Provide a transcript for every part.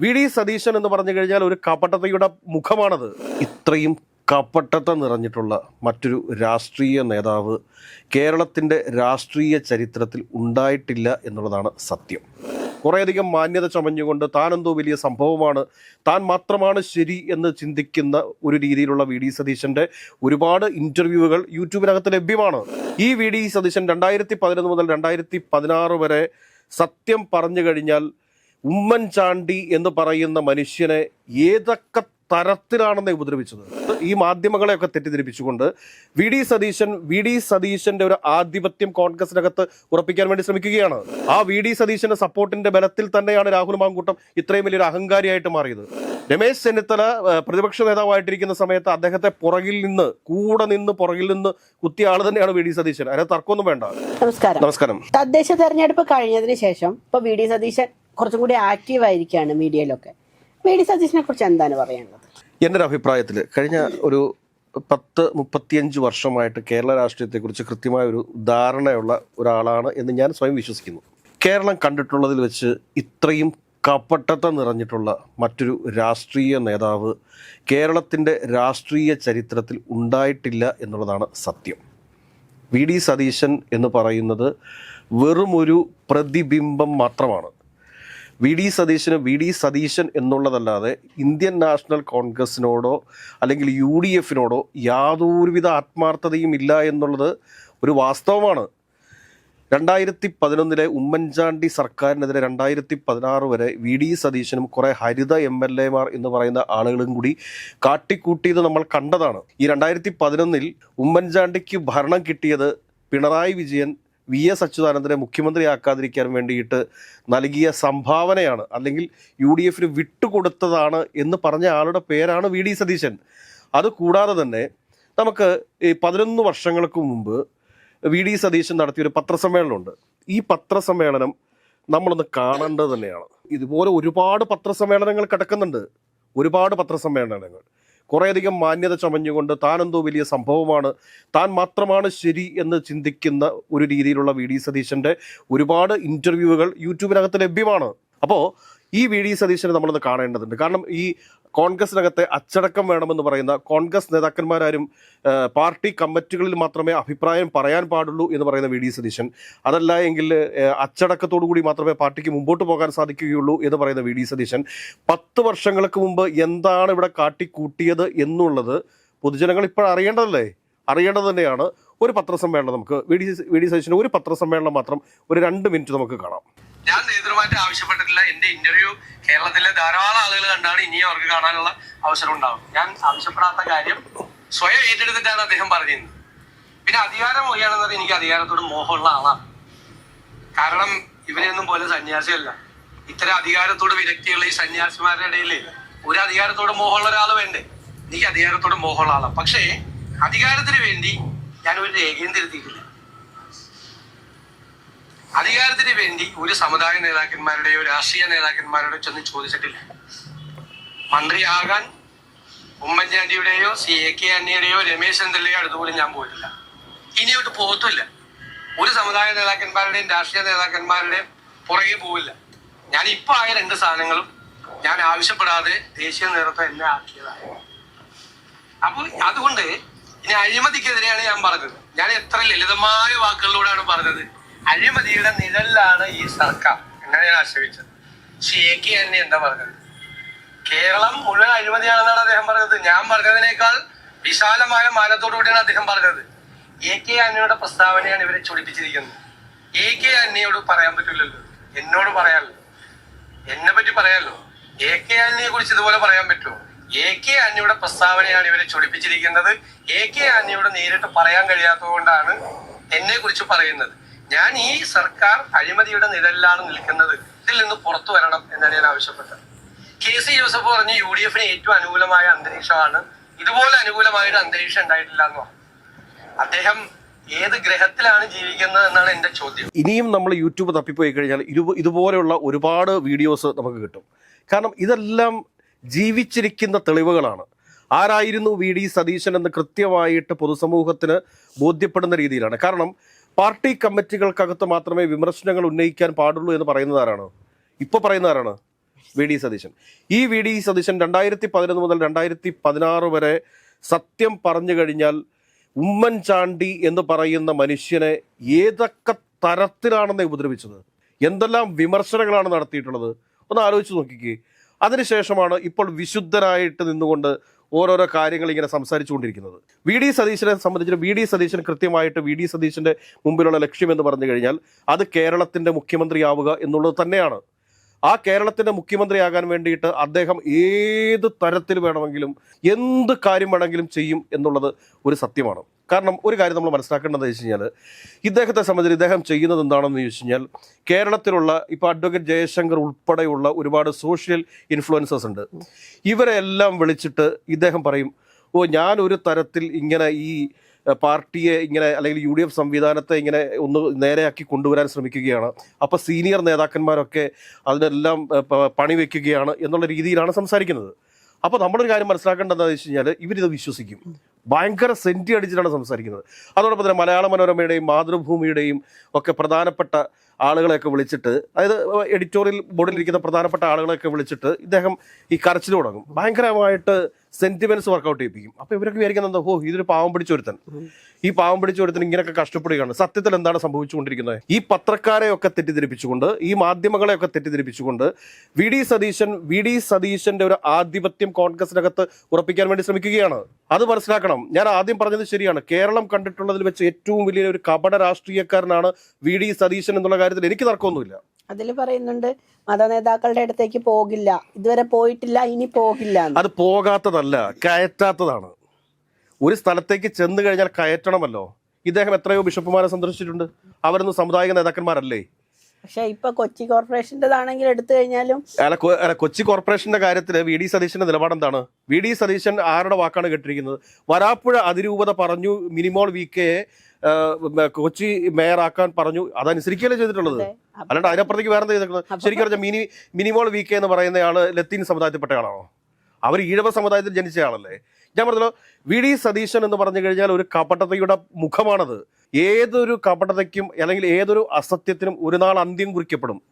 V D Satheesan എന്ന് പറഞ്ഞു കഴിഞ്ഞാൽ ഒരു കപട്ടതയുടെ മുഖമാണത്. ഇത്രയും കപട്ടത നിറഞ്ഞിട്ടുള്ള മറ്റൊരു രാഷ്ട്രീയ നേതാവ് കേരളത്തിന്റെ രാഷ്ട്രീയ ചരിത്രത്തിൽ ഉണ്ടായിട്ടില്ല എന്നുള്ളതാണ് സത്യം. കുറേയധികം മാന്യത ചമഞ്ഞുകൊണ്ട് താൻ എന്തോ വലിയ സംഭവമാണ് താൻ മാത്രമാണ് ശരി എന്ന് ചിന്തിക്കുന്ന ഒരു രീതിയിലുള്ള വി ഡി സതീശന്റെ ഒരുപാട് ഇന്റർവ്യൂകൾ യൂട്യൂബിനകത്ത് ലഭ്യമാണ്. ഈ വി ഡി സതീശൻ രണ്ടായിരത്തി പതിനൊന്ന് മുതൽ രണ്ടായിരത്തി പതിനാറ് വരെ സത്യം പറഞ്ഞു കഴിഞ്ഞാൽ ഉമ്മൻചാണ്ടി എന്ന് പറയുന്ന മനുഷ്യനെ ഏതൊക്കെ തരത്തിലാണെന്ന് ഉപദ്രവിച്ചത്? ഈ മാധ്യമങ്ങളെയൊക്കെ തെറ്റിദ്ധരിപ്പിച്ചുകൊണ്ട് V D Satheesan V D സതീശന്റെ ഒരു ആധിപത്യം കോൺഗ്രസിനകത്ത് ഉറപ്പിക്കാൻ വേണ്ടി ശ്രമിക്കുകയാണ്. ആ വി ഡി സതീശന്റെ സപ്പോർട്ടിന്റെ ബലത്തിൽ തന്നെയാണ് രാഹുൽ മാങ്കൂട്ടം ഇത്രയും വലിയൊരു അഹങ്കാരിയായിട്ട് മാറിയത്. രമേശ് ചെന്നിത്തല പ്രതിപക്ഷ നേതാവായിട്ടിരിക്കുന്ന സമയത്ത് അദ്ദേഹത്തെ പുറകിൽ നിന്ന് കൂടെ നിന്ന് പുറകിൽ നിന്ന് കുത്തിയ ആൾ തന്നെയാണ് വി ഡി സതീശൻ. അതിന് തർക്കമൊന്നും വേണ്ട. നമസ്കാരം. നമസ്കാരം. തദ്ദേശ തെരഞ്ഞെടുപ്പ് കഴിഞ്ഞതിന് ശേഷം ഇപ്പൊ വി ഡി സതീശൻ കുറച്ചും കൂടി ആക്റ്റീവ് ആയിരിക്കുകയാണ് മീഡിയയിലൊക്കെ. മീഡിയ സജീഷിനെ കുറിച്ച് എന്താണ് പറയാനുള്ളത്? എന്റെ ഒരു അഭിപ്രായത്തിൽ കഴിഞ്ഞ ഒരു പത്ത് മുപ്പത്തിയഞ്ച് വർഷമായിട്ട് കേരള രാഷ്ട്രീയത്തെക്കുറിച്ച് കൃത്യമായ ഒരു ധാരണയുള്ള ഒരാളാണ് എന്ന് ഞാൻ സ്വയം വിശ്വസിക്കുന്നു. കേരളം കണ്ടിട്ടുള്ളതിൽ വെച്ച് ഇത്രയും കപട്ടത നിറഞ്ഞിട്ടുള്ള മറ്റൊരു രാഷ്ട്രീയ നേതാവ് കേരളത്തിന്റെ രാഷ്ട്രീയ ചരിത്രത്തിൽ ഉണ്ടായിട്ടില്ല എന്നുള്ളതാണ് സത്യം. വി ഡി സതീശൻ എന്ന് പറയുന്നത് വെറുമൊരു പ്രതിബിംബം മാത്രമാണ്. വി ഡി സതീശന് വി ഡി സതീശൻ എന്നുള്ളതല്ലാതെ ഇന്ത്യൻ നാഷണൽ കോൺഗ്രസിനോടോ അല്ലെങ്കിൽ യു ഡി എഫിനോടോ യാതൊരുവിധ ആത്മാർത്ഥതയും ഇല്ല എന്നുള്ളത് ഒരു വാസ്തവമാണ്. രണ്ടായിരത്തി പതിനൊന്നിലെ ഉമ്മൻചാണ്ടി സർക്കാരിനെതിരെ രണ്ടായിരത്തി പതിനാറ് വരെ വി ഡി സതീശനും കുറേ ഹരിത എം എൽ എമാർ എന്ന് പറയുന്ന ആളുകളും കൂടി കാട്ടിക്കൂട്ടിയത് നമ്മൾ കണ്ടതാണ്. ഈ രണ്ടായിരത്തി പതിനൊന്നിൽ ഉമ്മൻചാണ്ടിക്ക് ഭരണം കിട്ടിയത് പിണറായി വിജയൻ വി എസ് അച്യുതാനന്ദനെ മുഖ്യമന്ത്രിയാക്കാതിരിക്കാൻ വേണ്ടിയിട്ട് നൽകിയ സംഭാവനയാണ്. അല്ലെങ്കിൽ യു ഡി എഫിന് വിട്ടുകൊടുത്തതാണ് എന്ന് പറഞ്ഞ ആളുടെ പേരാണ് വി ഡി സതീശൻ. അത് കൂടാതെ തന്നെ നമുക്ക് ഈ പതിനൊന്ന് വർഷങ്ങൾക്ക് മുമ്പ് വി ഡി സതീശൻ നടത്തിയൊരു പത്രസമ്മേളനമുണ്ട്. ഈ പത്രസമ്മേളനം നമ്മളൊന്ന് കാണേണ്ടത് തന്നെയാണ്. ഇതുപോലെ ഒരുപാട് പത്രസമ്മേളനങ്ങൾ കിടക്കുന്നുണ്ട്. ഒരുപാട് പത്രസമ്മേളനങ്ങൾ. കുറേയധികം മാന്യത ചമഞ്ഞുകൊണ്ട് താൻ എന്തോ വലിയ സംഭവമാണ്. താൻ മാത്രമാണ് ശരി എന്ന് ചിന്തിക്കുന്ന ഒരു രീതിയിലുള്ള വി ഡി സതീശന്റെ ഒരുപാട് ഇന്റർവ്യൂകൾ യൂട്യൂബിനകത്ത് ലഭ്യമാണ്. അപ്പോൾ ഈ വി ഡി സതീശനെ നമ്മളത് കാണേണ്ടതുണ്ട്. കാരണം ഈ കോൺഗ്രസിനകത്തെ അച്ചടക്കം വേണമെന്ന് പറയുന്ന കോൺഗ്രസ് നേതാക്കന്മാരാരും പാർട്ടി കമ്മിറ്റികളിൽ മാത്രമേ അഭിപ്രായം പറയാൻ പാടുള്ളൂ എന്ന് പറയുന്ന വി ഡി സതീശൻ. അതല്ല എങ്കിൽ കൂടി മാത്രമേ പാർട്ടിക്ക് മുമ്പോട്ട് പോകാൻ സാധിക്കുകയുള്ളൂ എന്ന് പറയുന്ന വി ഡി സതീശൻ. പത്ത് വർഷങ്ങൾക്ക് മുമ്പ് എന്താണ് ഇവിടെ കാട്ടിക്കൂട്ടിയത് എന്നുള്ളത് പൊതുജനങ്ങൾ ഇപ്പോൾ അറിയേണ്ടതല്ലേ? അറിയേണ്ടത് തന്നെയാണ്. ഒരു പത്രസമ്മേളനം നമുക്ക് വി ഡി വി ഡി സതീശന്റെ ഒരു പത്രസമ്മേളനം മാത്രം ഒരു രണ്ട് മിനിറ്റ് നമുക്ക് കാണാം. ഞാൻ നേതൃമാറ്റം ആവശ്യപ്പെട്ടിട്ടില്ല. എന്റെ ഇന്റർവ്യൂ കേരളത്തിലെ ധാരാളം ആളുകൾ കണ്ടാണ് ഇനിയും അവർക്ക് കാണാനുള്ള അവസരം ഉണ്ടാവും ഞാൻ ആവശ്യപ്പെടാത്ത കാര്യം സ്വയം ഏറ്റെടുത്തിട്ടാണ് അദ്ദേഹം പറഞ്ഞിരുന്നത്. പിന്നെ അധികാരം മൊഴിയാണെന്നത് എനിക്ക് അധികാരത്തോട് മോഹമുള്ള ആളാണ്. കാരണം ഇവരെയൊന്നും പോലെ സന്യാസിയല്ല. ഇത്തരം അധികാരത്തോട് വിരക്തിയുള്ള ഈ സന്യാസിമാരുടെ ഇടയിൽ ഒരു അധികാരത്തോട് മോഹമുള്ള ഒരാൾ വേണ്ടേ? എനിക്ക് അധികാരത്തോട് മോഹമുള്ള ആളാണ്. പക്ഷേ അധികാരത്തിന് വേണ്ടി ഞാൻ ഒരു രേഖയും തിരുത്തിയിട്ടില്ല. അധികാരത്തിന് വേണ്ടി ഒരു സമുദായ നേതാക്കന്മാരുടെയോ രാഷ്ട്രീയ നേതാക്കന്മാരുടെയോ ചെന്ന് ചോദിച്ചിട്ടില്ല. മന്ത്രിയാകാൻ ഉമ്മൻചാണ്ടിയുടെയോ സി എ കെ അന്നിയുടെയോ രമേശ് ചന്ദ്രയോ അടുത്തുപോലും ഞാൻ പോയിട്ടില്ല. ഇനിയോട്ട് പോകത്തുമില്ല. ഒരു സമുദായ നേതാക്കന്മാരുടെയും രാഷ്ട്രീയ നേതാക്കന്മാരുടെയും പുറകെ പോവില്ല. ഞാൻ ഇപ്പൊ ആയ രണ്ട് സാധനങ്ങളും ഞാൻ ആവശ്യപ്പെടാതെ ദേശീയ നേതൃത്വം എന്നെ ആക്കിയതാണ് അപ്പൊ അതുകൊണ്ട് ഇനി അഴിമതിക്കെതിരെയാണ് ഞാൻ പറഞ്ഞത്. ഞാൻ എത്ര ലളിതമായ വാക്കുകളിലൂടെയാണ് പറഞ്ഞത്. അഴിമതിയുടെ നിഴലിലാണ് ഈ സർക്കാർ. എന്നാണ് ഞാൻ ആശ്രയിച്ചത് ഷേക്ക് തന്നെ എന്താ പറഞ്ഞത്? കേരളം മുഴുവൻ അഴിമതിയാണെന്നാണ് അദ്ദേഹം പറഞ്ഞത്. ഞാൻ പറഞ്ഞതിനേക്കാൾ വിശാലമായ മാനത്തോടു കൂടിയാണ് അദ്ദേഹം പറഞ്ഞത്. എ കെ അന്നയുടെ പ്രസ്താവനയാണ് ഇവരെ ചൊടിപ്പിച്ചിരിക്കുന്നത്. എ കെ അന്നയോട് പറയാൻ പറ്റില്ലല്ലോ. എന്നോട് പറയാമല്ലോ എന്നെ പറ്റി പറയാമല്ലോ എ കെ ആന്റണിയെ കുറിച്ച് ഇതുപോലെ പറയാൻ പറ്റുമോ? എ കെ ആന്റണിയുടെ പ്രസ്താവനയാണ് ഇവരെ ചൊടിപ്പിച്ചിരിക്കുന്നത്. എ കെ ആന്റണിയോട് നേരിട്ട് പറയാൻ കഴിയാത്തത് കൊണ്ടാണ് എന്നെ കുറിച്ച് പറയുന്നത്. ഞാൻ ഈ സർക്കാർ അഴിമതിയുടെ നിഴലിലാണ് നിൽക്കുന്നത്. ഇതിൽ നിന്ന് പുറത്തു വരണം എന്നാണ് ഞാൻ ആവശ്യപ്പെട്ടത്. കെ സി ജോസഫ് പറഞ്ഞ് യു ഡി എഫിന് ഏറ്റവും അനുകൂലമായ അന്തരീക്ഷമാണ്. ഇതുപോലെ അനുകൂലമായ ഒരു അന്തരീക്ഷം ഉണ്ടായിട്ടില്ല എന്ന് അദ്ദേഹം ഏത് ഗ്രഹത്തിലാണ് ജീവിക്കുന്നത് എന്നാണ് എന്റെ ചോദ്യം. ഇനിയും നമ്മൾ യൂട്യൂബ് തപ്പിപ്പോയി കഴിഞ്ഞാൽ ഇതുപോലെയുള്ള ഒരുപാട് വീഡിയോസ് നമുക്ക് കിട്ടും. കാരണം ഇതെല്ലാം ജീവിച്ചിരിക്കുന്ന തെളിവുകളാണ്. ആരായിരുന്നു വി ഡി സതീശൻ എന്ന് കൃത്യമായിട്ട് പൊതുസമൂഹത്തിന് ബോധ്യപ്പെടുന്ന രീതിയിലാണ്. കാരണം പാർട്ടി കമ്മിറ്റികൾക്കകത്ത് മാത്രമേ വിമർശനങ്ങൾ ഉന്നയിക്കാൻ പാടുള്ളൂ എന്ന് പറയുന്നത് ആരാണ്? ഇപ്പോൾ പറയുന്നത് ആരാണ്? വി ഡി സതീശൻ. ഈ വി ഡി സതീശൻ രണ്ടായിരത്തി പതിനൊന്ന് മുതൽ രണ്ടായിരത്തി പതിനാറ് വരെ സത്യം പറഞ്ഞു കഴിഞ്ഞാൽ ഉമ്മൻചാണ്ടി എന്ന് പറയുന്ന മനുഷ്യനെ ഏതൊക്കെ തരത്തിലാണെന്ന് ഉപദ്രവിച്ചത്? എന്തെല്ലാം വിമർശനങ്ങളാണ് നടത്തിയിട്ടുള്ളത്? ഒന്ന് ആലോചിച്ച് നോക്കിക്കേ. അതിനുശേഷമാണ് ഇപ്പോൾ വിശുദ്ധരായിട്ട് നിന്നുകൊണ്ട് ഓരോരോ കാര്യങ്ങൾ ഇങ്ങനെ സംസാരിച്ചുകൊണ്ടിരിക്കുന്നത്. വി ഡി സതീശനെ സംബന്ധിച്ച് വി ഡി സതീശൻ കൃത്യമായിട്ട് വി ഡി സതീശന്റെ മുമ്പിലുള്ള ലക്ഷ്യം എന്ന് പറഞ്ഞു കഴിഞ്ഞാൽ അത് കേരളത്തിന്റെ മുഖ്യമന്ത്രിയാവുക എന്നുള്ളത് തന്നെയാണ്. ആ കേരളത്തിന്റെ മുഖ്യമന്ത്രിയാകാൻ വേണ്ടിയിട്ട് അദ്ദേഹം ഏത് തരത്തിൽ വേണമെങ്കിലും എന്ത് കാര്യം വേണമെങ്കിലും ചെയ്യും എന്നുള്ളത് ഒരു സത്യമാണ്. കാരണം ഒരു കാര്യം നമ്മൾ മനസ്സിലാക്കേണ്ടത് വെച്ച് കഴിഞ്ഞാൽ ഇദ്ദേഹത്തെ സംബന്ധിച്ച് ഇദ്ദേഹം ചെയ്യുന്നത് എന്താണെന്ന് ചോദിച്ചു കഴിഞ്ഞാൽ കേരളത്തിലുള്ള ഇപ്പോൾ അഡ്വക്കേറ്റ് ജയശങ്കർ ഉൾപ്പെടെയുള്ള ഒരുപാട് സോഷ്യൽ ഇൻഫ്ലുവൻസേഴ്സ് ഉണ്ട്. ഇവരെ എല്ലാം വിളിച്ചിട്ട് ഇദ്ദേഹം പറയും ഓ ഞാൻ ഒരു തരത്തിൽ ഇങ്ങനെ ഈ പാർട്ടിയെ ഇങ്ങനെ അല്ലെങ്കിൽ യു ഡി എഫ് സംവിധാനത്തെ ഇങ്ങനെ ഒന്ന് നേരെയാക്കി കൊണ്ടുവരാൻ ശ്രമിക്കുകയാണ്. അപ്പോൾ സീനിയർ നേതാക്കന്മാരൊക്കെ അതിനെല്ലാം പണിവെക്കുകയാണ് പണി വെക്കുകയാണ് എന്നുള്ള രീതിയിലാണ് സംസാരിക്കുന്നത്. അപ്പോൾ നമ്മളൊരു കാര്യം മനസ്സിലാക്കേണ്ടതെന്ന് വെച്ച് കഴിഞ്ഞാൽ ഇവരിത് വിശ്വസിക്കും. ഭയങ്കര സെന്റി അടിച്ചിട്ടാണ് സംസാരിക്കുന്നത്. അതോടൊപ്പം തന്നെ മലയാള മനോരമയുടെയും മാതൃഭൂമിയുടെയും ഒക്കെ പ്രധാനപ്പെട്ട ആളുകളെയൊക്കെ വിളിച്ചിട്ട് അതായത് എഡിറ്റോറിയൽ ബോർഡിലിരിക്കുന്ന പ്രധാനപ്പെട്ട ആളുകളെയൊക്കെ വിളിച്ചിട്ട് ഇദ്ദേഹം ഈ കരച്ചിൽ തുടങ്ങും ഭയങ്കരമായിട്ട് സെന്റിമെന്റ്സ് വർക്കൗട്ട് ചെയ്യിപ്പിക്കും. അപ്പൊ ഇവരൊക്കെ വിചാരിക്കുന്നത് എന്താ? ഓ ഇതൊരു പാവം പിടിച്ചൊരുത്തൻ. ഈ പാവം പിടിച്ചൊരുത്തൻ ഇങ്ങനെയൊക്കെ കഷ്ടപ്പെടുകയാണ്. സത്യത്തിൽ എന്താണ് സംഭവിച്ചുകൊണ്ടിരിക്കുന്നത്? ഈ പത്രക്കാരെയൊക്കെ തെറ്റിദ്ധരിപ്പിച്ചുകൊണ്ട് ഈ മാധ്യമങ്ങളെയൊക്കെ തെറ്റിദ്ധരിപ്പിച്ചുകൊണ്ട് V D Satheesan V D സതീശന്റെ ഒരു ആധിപത്യം കോൺഗ്രസിനകത്ത് ഉറപ്പിക്കാൻ വേണ്ടി ശ്രമിക്കുകയാണ്. അത് മനസ്സിലാക്കണം. ഞാൻ ആദ്യം പറഞ്ഞത് ശരിയാണ്. കേരളം കണ്ടിട്ടുള്ളതിൽ വെച്ച് ഏറ്റവും വലിയ ഒരു കപട രാഷ്ട്രീയക്കാരനാണ് വി ഡി സതീശൻ എന്നുള്ള കാര്യത്തിൽ എനിക്ക് തർക്കമൊന്നുമില്ല. അതിൽ പറയുന്നുണ്ട് മത നേതാക്കളുടെ അടുത്തേക്ക് പോകില്ല. ഇതുവരെ പോയിട്ടില്ല ഇനി പോകില്ല അത് പോകാത്തതല്ല കയറ്റാത്തതാണ്. ഒരു സ്ഥലത്തേക്ക് ചെന്ന് കഴിഞ്ഞാൽ കയറ്റണമല്ലോ. ഇദ്ദേഹം എത്രയോ ബിഷപ്പുമാരെ സന്ദർശിച്ചിട്ടുണ്ട്. അവരൊന്നും സമുദായിക നേതാക്കന്മാരല്ലേ? പക്ഷെ ഇപ്പൊ കൊച്ചി കോർപ്പറേഷന്റെതാണെങ്കിൽ എടുത്തു കഴിഞ്ഞാലും അല്ല കൊ- അല്ല, കൊച്ചി കോർപ്പറേഷന്റെ കാര്യത്തിൽ വി ഡി സതീശന്റെ നിലപാട് എന്താണ്? വി ഡി സതീശൻ ആരുടെ വാക്കാണ് കേട്ടിരിക്കുന്നത്? വരാപ്പുഴ അതിരൂപത പറഞ്ഞു മിനിമോൾ വി കെയെ ആ, കൊച്ചി മേയറാക്കാൻ പറഞ്ഞു. അതനുസരിക്കുകയല്ലേ ചെയ്തിട്ടുള്ളത്? അതെ. അപ്പൊ അല്ലാണ്ട് അതിനപ്പുറത്തേക്ക് വേറെ എന്താ ചെയ്തിട്ടുള്ളത്? അപ്പൊ- ശരിക്കും പറഞ്ഞാൽ മിനി മിനിമോൾ വി കെ എന്ന് പറയുന്നയാൾ ലത്തീൻ സമുദായത്തിൽപ്പെട്ടയാളാണോ അവർ ഈഴവ സമുദായത്തിൽ ജനിച്ച ആളല്ലേ? ഞാൻ പറഞ്ഞല്ലോ വി ഡി സതീശൻ എന്ന് പറഞ്ഞു കഴിഞ്ഞാൽ ഒരു കപടതയുടെ മുഖമാണത്. ഏതൊരു കപടതയ്ക്കും അല്ലെങ്കിൽ ഏതൊരു അസത്യത്തിനും ഒരു നാൾ അന്ത്യം കുറിക്കപ്പെടും.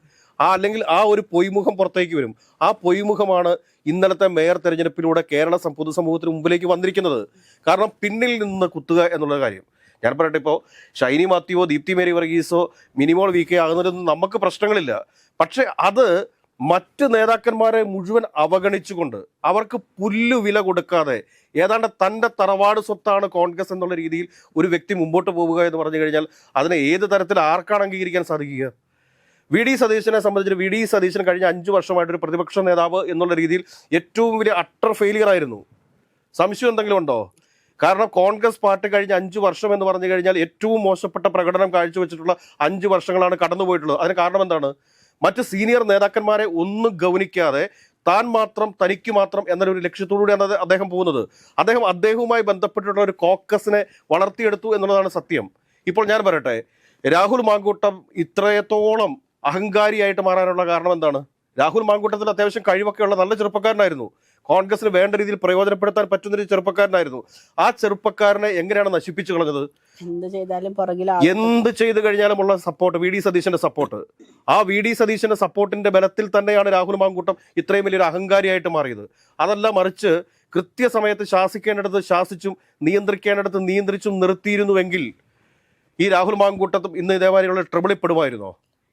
ആ അല്ലെങ്കിൽ ആ ഒരു പൊയ്മുഖം പുറത്തേക്ക് വരും. ആ പൊയ്മുഖമാണ് ഇന്നലത്തെ മേയർ തെരഞ്ഞെടുപ്പിലൂടെ കേരള പൊതുസമൂഹത്തിന് മുമ്പിലേക്ക് വന്നിരിക്കുന്നത്. കാരണം പിന്നിൽ നിന്ന് കുത്തുക എന്നുള്ള കാര്യം. ഞാൻ പറയട്ടെ ഇപ്പോൾ ഷൈനി മാത്യുവോ ദീപ്തി മേരി വർഗീസോ മിനിമോൾ വി കെ ആകുന്നതിലൊന്നും നമുക്ക് പ്രശ്നങ്ങളില്ല. പക്ഷെ അത് മറ്റ് നേതാക്കന്മാരെ മുഴുവൻ അവഗണിച്ചുകൊണ്ട് അവർക്ക് പുല്ലു വില കൊടുക്കാതെ ഏതാണ്ട് തന്റെ തറവാട് സ്വത്താണ് കോൺഗ്രസ് എന്നുള്ള രീതിയിൽ ഒരു വ്യക്തി മുമ്പോട്ട് പോവുക എന്ന് പറഞ്ഞു കഴിഞ്ഞാൽ അതിനെ ഏത് തരത്തിൽ ആർക്കാണ് അംഗീകരിക്കാൻ സാധിക്കുക? വി ഡി സതീശനെ സംബന്ധിച്ച് വി ഡി സതീശൻ കഴിഞ്ഞ അഞ്ചു വർഷമായിട്ടൊരു പ്രതിപക്ഷ നേതാവ് എന്നുള്ള രീതിയിൽ ഏറ്റവും വലിയ അട്ടർ ഫെയിലിയർ ആയിരുന്നു. സംശയം എന്തെങ്കിലും ഉണ്ടോ? കാരണം കോൺഗ്രസ് പാർട്ടി കഴിഞ്ഞ അഞ്ച് വർഷം എന്ന് പറഞ്ഞു കഴിഞ്ഞാൽ ഏറ്റവും മോശപ്പെട്ട പ്രകടനം കാഴ്ചവെച്ചിട്ടുള്ള അഞ്ച് വർഷങ്ങളാണ് കടന്നുപോയിട്ടുള്ളത്. അതിന് കാരണം എന്താണ്? മറ്റ് സീനിയർ നേതാക്കന്മാരെ ഒന്നും ഗൗനിക്കാതെ താൻ മാത്രം തനിക്ക് മാത്രം എന്നൊരു ലക്ഷ്യത്തോടുകൂടിയാണ് അദ്ദേഹം പോകുന്നത്. അദ്ദേഹം അദ്ദേഹവുമായി ബന്ധപ്പെട്ടിട്ടുള്ള ഒരു കോക്കസിനെ വളർത്തിയെടുത്തു എന്നുള്ളതാണ് സത്യം. ഇപ്പോൾ ഞാൻ പറയട്ടെ രാഹുൽ മാങ്കൂട്ടം ഇത്രയത്തോളം അഹങ്കാരിയായിട്ട് മാറാനുള്ള കാരണം എന്താണ്? രാഹുൽ മാങ്കൂട്ടത്തിൽ അത്യാവശ്യം കഴിവൊക്കെയുള്ള നല്ല ചെറുപ്പക്കാരനായിരുന്നു. കോൺഗ്രസിന് വേണ്ട രീതിയിൽ പ്രയോജനപ്പെടുത്താൻ പറ്റുന്ന ഒരു ചെറുപ്പക്കാരനായിരുന്നു. ആ ചെറുപ്പക്കാരനെ എങ്ങനെയാണ് നശിപ്പിച്ചു കളഞ്ഞത്? എന്ത് ചെയ്താലും പുറകിൽ എന്ത് ചെയ്തു കഴിഞ്ഞാലുമുള്ള സപ്പോർട്ട് വി ഡി സതീശന്റെ സപ്പോർട്ട് ആ വി ഡി സതീശന്റെ സപ്പോർട്ടിന്റെ ബലത്തിൽ തന്നെയാണ് രാഹുൽ മാങ്കൂട്ടം ഇത്രയും വലിയൊരു അഹങ്കാരിയായിട്ട് മാറിയത്. അതല്ല മറിച്ച് കൃത്യസമയത്ത് ശാസിക്കേണ്ടിടത്ത് ശാസിച്ചും നിയന്ത്രിക്കേണ്ടിടത്ത് നിയന്ത്രിച്ചും നിർത്തിയിരുന്നുവെങ്കിൽ ഈ രാഹുൽ മാങ്കൂട്ടത്തും ഇന്ന് ഇതേമാതിരിയുള്ള ട്രിബിളിൽ പെടുമായിരുന്നോ?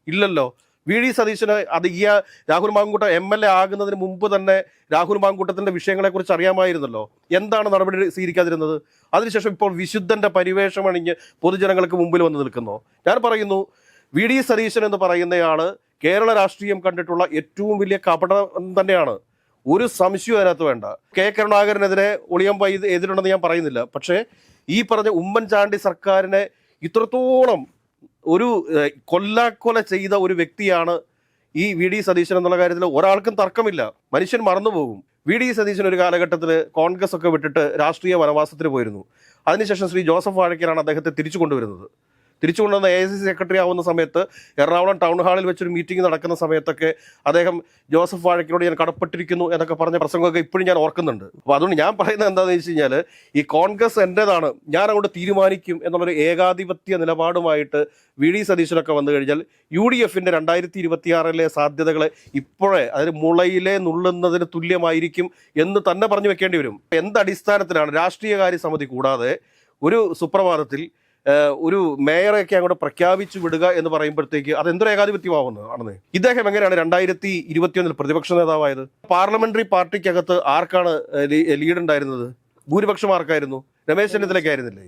ഇല്ലല്ലോ. വി ഡി സതീശന് ഈ Rahul Mankoottam M L A ആകുന്നതിന് മുമ്പ് തന്നെ രാഹുൽ മാങ്കൂട്ടത്തിന്റെ വിഷയങ്ങളെക്കുറിച്ച് അറിയാമായിരുന്നല്ലോ. എന്താണ് നടപടി സ്വീകരിക്കാതിരുന്നത്? അതിനുശേഷം ഇപ്പോൾ വിശുദ്ധന്റെ പരിവേഷം അണിഞ്ഞ് പൊതുജനങ്ങൾക്ക് മുമ്പിൽ വന്ന് നിൽക്കുന്നു. ഞാൻ പറയുന്നു വി ഡി സതീശൻ എന്ന് പറയുന്നയാൾ കേരള രാഷ്ട്രീയം കണ്ടിട്ടുള്ള ഏറ്റവും വലിയ കപടം തന്നെയാണ്. ഒരു സംശയവും അതിനകത്ത് വേണ്ട. കെ കരുണാകരനെതിരെ ഒളിയം പൈ എതിരുണ്ടെന്ന് ഞാൻ പറയുന്നില്ല. പക്ഷേ ഈ പറഞ്ഞ ഉമ്മൻചാണ്ടി സർക്കാരിനെ ഇത്രത്തോളം ഒരു കൊല്ലാക്കൊല ചെയ്ത ഒരു വ്യക്തിയാണ് ഈ വി ഡി സതീശൻ എന്നുള്ള കാര്യത്തിൽ ഒരാൾക്കും തർക്കമില്ല. മനുഷ്യൻ മറന്നുപോകും. വി ഡി സതീശൻ ഒരു കാലഘട്ടത്തിൽ കോൺഗ്രസ് ഒക്കെ വിട്ടിട്ട് രാഷ്ട്രീയ വനവാസത്തിന് പോയിരുന്നു. അതിനുശേഷം ശ്രീ ജോസഫ് വാഴക്കനാണ് അദ്ദേഹത്തെ തിരിച്ചു കൊണ്ടുവരുന്നത്. തിരിച്ചു കൊണ്ടുവന്ന എ ഐ സി സെക്രട്ടറി ആവുന്ന സമയത്ത് എറണാകുളം ടൗൺ ഹാളിൽ വെച്ചൊരു മീറ്റിംഗ് നടക്കുന്ന സമയത്തൊക്കെ അദ്ദേഹം ജോസഫ് വാഴക്കിനോട് ഞാൻ കടപ്പെട്ടിരിക്കുന്നു എന്നൊക്കെ പറഞ്ഞ പ്രസംഗമൊക്കെ ഇപ്പോഴും ഞാൻ ഓർക്കുന്നുണ്ട്. അപ്പോൾ അതുകൊണ്ട് ഞാൻ പറയുന്നത് എന്താണെന്ന് വെച്ച് കഴിഞ്ഞാൽ ഈ കോൺഗ്രസ് എന്റെതാണ് ഞാൻ അങ്ങോട്ട് തീരുമാനിക്കും എന്നുള്ളൊരു ഏകാധിപത്യ നിലപാടുമായിട്ട് വി ഡി സതീശനൊക്കെ വന്നു കഴിഞ്ഞാൽ യു ഡി എഫിന്റെ രണ്ടായിരത്തി ഇരുപത്തിയാറിലെ സാധ്യതകളെ ഇപ്പോഴേ അതിന് മുളയിലെ നുള്ളുന്നതിന് തുല്യമായിരിക്കും എന്ന് തന്നെ പറഞ്ഞു വെക്കേണ്ടി വരും. എന്തടിസ്ഥാനത്തിലാണ് രാഷ്ട്രീയകാര്യ സമിതി കൂടാതെ ഒരു സുപ്രഭാതത്തിൽ ഒരു മേയറെയൊക്കെ അങ്ങോട്ട് പ്രഖ്യാപിച്ചു വിടുക എന്ന് പറയുമ്പോഴത്തേക്ക് അത് എന്തൊരു ഏകാധിപത്യമാവുന്നത് ആണെന്ന്. ഇദ്ദേഹം എങ്ങനെയാണ് രണ്ടായിരത്തി ഇരുപത്തിയൊന്നിൽ പ്രതിപക്ഷ നേതാവായത്? പാർലമെന്ററി പാർട്ടിക്കകത്ത് ആർക്കാണ് ലീഡ് ഉണ്ടായിരുന്നത്? ഭൂരിപക്ഷം ആർക്കായിരുന്നു? രമേശ് ചെന്നിത്തലയ്ക്കായിരുന്നില്ലേ?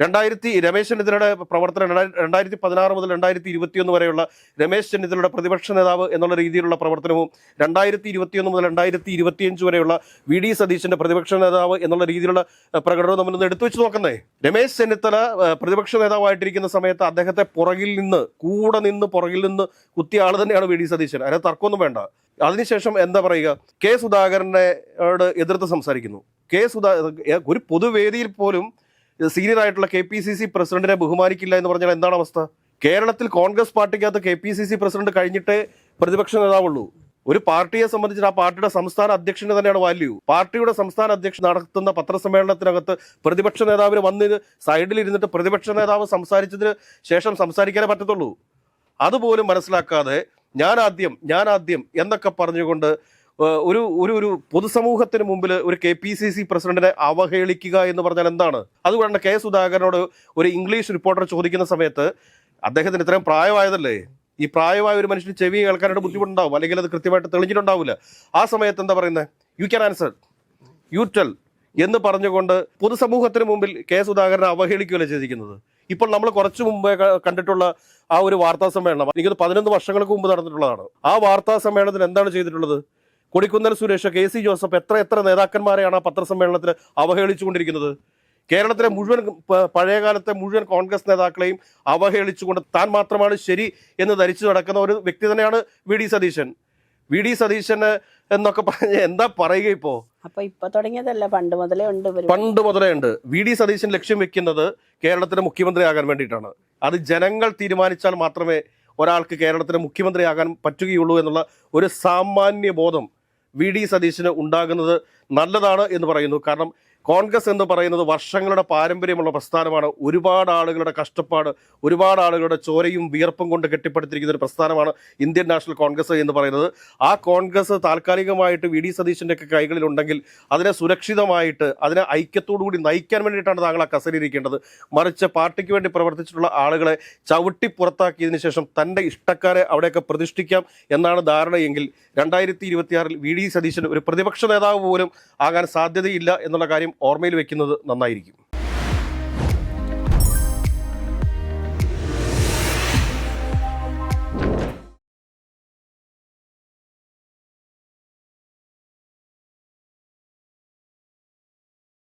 രണ്ടായിരത്തി രമേശ് ചെന്നിത്തലയുടെ പ്രവർത്തനം രണ്ടായിര- രണ്ടായിരത്തി പതിനാറ് മുതൽ രണ്ടായിരത്തി ഇരുപത്തിയൊന്ന് വരെയുള്ള രമേശ് ചെന്നിത്തലയുടെ പ്രതിപക്ഷ നേതാവ് എന്നുള്ള രീതിയിലുള്ള പ്രവർത്തനവും രണ്ടായിരത്തി ഇരുപത്തിയൊന്ന് മുതൽ രണ്ടായിരത്തി ഇരുപത്തിയഞ്ച് വരെയുള്ള വി ഡി സതീശന്റെ പ്രതിപക്ഷ നേതാവ് എന്നുള്ള രീതിയിലുള്ള പ്രകടനവും നമ്മളൊന്ന് എടുത്തു വെച്ച് നോക്കുന്നേ. രമേശ് ചെന്നിത്തല പ്രതിപക്ഷ നേതാവായിട്ടിരിക്കുന്ന സമയത്ത് അദ്ദേഹത്തെ പുറകിൽ നിന്ന് കൂടെ നിന്ന് പുറകിൽ നിന്ന് കുത്തിയ ആൾ തന്നെയാണ് വി ഡി സതീശൻ. അതിന് തർക്കമൊന്നും വേണ്ട. അതിനുശേഷം എന്താ പറയുക? കെ സുധാകരനോട് എതിർത്ത് സംസാരിക്കുന്നു. കെ സുധാ ഒരു പൊതുവേദിയിൽ പോലും സീനിയർ ആയിട്ടുള്ള കെ പി സി സി പ്രസിഡന്റിനെ ബഹുമാനിക്കില്ല എന്ന് പറഞ്ഞാൽ എന്താണ് അവസ്ഥ? കേരളത്തിൽ കോൺഗ്രസ് പാർട്ടിക്കകത്ത് K P C C president കഴിഞ്ഞിട്ടേ പ്രതിപക്ഷ നേതാവുള്ളൂ. ഒരു പാർട്ടിയെ സംബന്ധിച്ച് ആ പാർട്ടിയുടെ സംസ്ഥാന അധ്യക്ഷന് തന്നെയാണ് വാല്യൂ പാർട്ടിയുടെ സംസ്ഥാന അധ്യക്ഷൻ നടത്തുന്ന പത്രസമ്മേളനത്തിനകത്ത് പ്രതിപക്ഷ നേതാവിന് വന്ന് സൈഡിൽ ഇരുന്നിട്ട് പ്രതിപക്ഷ നേതാവ് സംസാരിച്ചതിന് ശേഷം സംസാരിക്കാനേ പറ്റത്തുള്ളൂ. അതുപോലും മനസ്സിലാക്കാതെ ഞാൻ ആദ്യം ഞാൻ ആദ്യം എന്നൊക്കെ പറഞ്ഞുകൊണ്ട് ഒരു ഒരു ഒരു പൊതുസമൂഹത്തിന് മുമ്പിൽ ഒരു കെ പി സി സി പ്രസിഡന്റിനെ അവഹേളിക്കുക എന്ന് പറഞ്ഞാൽ എന്താണ്? അതുകൊണ്ട് കെ സുധാകരനോട് ഒരു ഇംഗ്ലീഷ് റിപ്പോർട്ടർ ചോദിക്കുന്ന സമയത്ത് അദ്ദേഹത്തിന് ഇത്രയും പ്രായമായതല്ലേ? ഈ പ്രായമായ ഒരു മനുഷ്യന് ചെവി കേൾക്കാനായിട്ട് ബുദ്ധിമുട്ടുണ്ടാവും അല്ലെങ്കിൽ അത് കൃത്യമായിട്ട് തെളിഞ്ഞിട്ടുണ്ടാവില്ല ആ സമയത്ത് എന്താ പറയുന്നത് you can answer you tell എന്ന് പറഞ്ഞുകൊണ്ട് പൊതുസമൂഹത്തിന് മുമ്പിൽ കെ സുധാകരനെ അവഹേളിക്കുകയല്ലേ ചെയ്തിരിക്കുന്നത്? ഇപ്പോൾ നമ്മൾ കുറച്ചു മുമ്പേ കണ്ടിട്ടുള്ള ആ ഒരു വാർത്താ സമ്മേളനം എനിക്കത് പതിനൊന്ന് വർഷങ്ങൾക്ക് മുമ്പ് നടന്നിട്ടുള്ളതാണ്. ആ വാർത്താ സമ്മേളനത്തിൽ എന്താണ് ചെയ്തിട്ടുള്ളത്? കൊടിക്കുന്നൽ സുരേഷ് കെ സി ജോസഫ് എത്ര എത്ര നേതാക്കന്മാരെയാണ് ആ പത്രസമ്മേളനത്തിൽ അവഹേളിച്ചുകൊണ്ടിരിക്കുന്നത്? കേരളത്തിലെ മുഴുവൻ പഴയകാലത്തെ മുഴുവൻ കോൺഗ്രസ് നേതാക്കളെയും അവഹേളിച്ചുകൊണ്ട് താൻ മാത്രമാണ് ശരി എന്ന് ധരിച്ചു നടക്കുന്ന ഒരു വ്യക്തി തന്നെയാണ് V D Satheesan. V D സതീശന് എന്നൊക്കെ പറഞ്ഞ് എന്താ പറയുക ഇപ്പോ? അപ്പൊ ഇപ്പൊ തുടങ്ങിയതല്ല പണ്ട് മുതലേ ഉണ്ട് പണ്ട് മുതലേ ഉണ്ട്. വി ഡി സതീശൻ ലക്ഷ്യം വെക്കുന്നത് കേരളത്തിന്റെ മുഖ്യമന്ത്രിയാകാൻ വേണ്ടിയിട്ടാണ്. അത് ജനങ്ങൾ തീരുമാനിച്ചാൽ മാത്രമേ ഒരാൾക്ക് കേരളത്തിന്റെ മുഖ്യമന്ത്രിയാകാൻ പറ്റുകയുള്ളൂ എന്നുള്ള ഒരു സാമാന്യ ബോധം വി ഡി സതീശന് ഉണ്ടാകുന്നത് നല്ലതാണ് എന്ന് പറയുന്നു. കാരണം കോൺഗ്രസ് എന്ന് പറയുന്നത് വർഷങ്ങളുടെ പാരമ്പര്യമുള്ള പ്രസ്ഥാനമാണ്. ഒരുപാട് ആളുകളുടെ കഷ്ടപ്പാട് ഒരുപാട് ആളുകളുടെ ചോരയും വിയർപ്പും കൊണ്ട് കെട്ടിപ്പടുത്തിരിക്കുന്ന ഒരു പ്രസ്ഥാനമാണ് ഇന്ത്യൻ നാഷണൽ കോൺഗ്രസ് എന്ന് പറയുന്നത്. ആ കോൺഗ്രസ് താൽക്കാലികമായിട്ട് വി ഡി സതീശന്റെ കൈകളിലുണ്ടെങ്കിൽ അതിനെ സുരക്ഷിതമായിട്ട് അതിനെ കൂടി നയിക്കാൻ വേണ്ടിയിട്ടാണ് താങ്കൾ ആ കസരിയിരിക്കേണ്ടത് മറിച്ച് പാർട്ടിക്ക് വേണ്ടി പ്രവർത്തിച്ചിട്ടുള്ള ആളുകളെ ചവിട്ടി പുറത്താക്കിയതിനു ശേഷം തന്റെ ഇഷ്ടക്കാരെ അവിടെയൊക്കെ പ്രതിഷ്ഠിക്കാം എന്നാണ് ധാരണയെങ്കിൽ രണ്ടായിരത്തി ഇരുപത്തിയാറിൽ വി ഡി സതീശൻ ഒരു പ്രതിപക്ഷ നേതാവ് പോലും ആകാൻ സാധ്യതയില്ല എന്നുള്ള കാര്യം ഓർമ്മയിൽ വെക്കുന്നത് നന്നായിരിക്കും.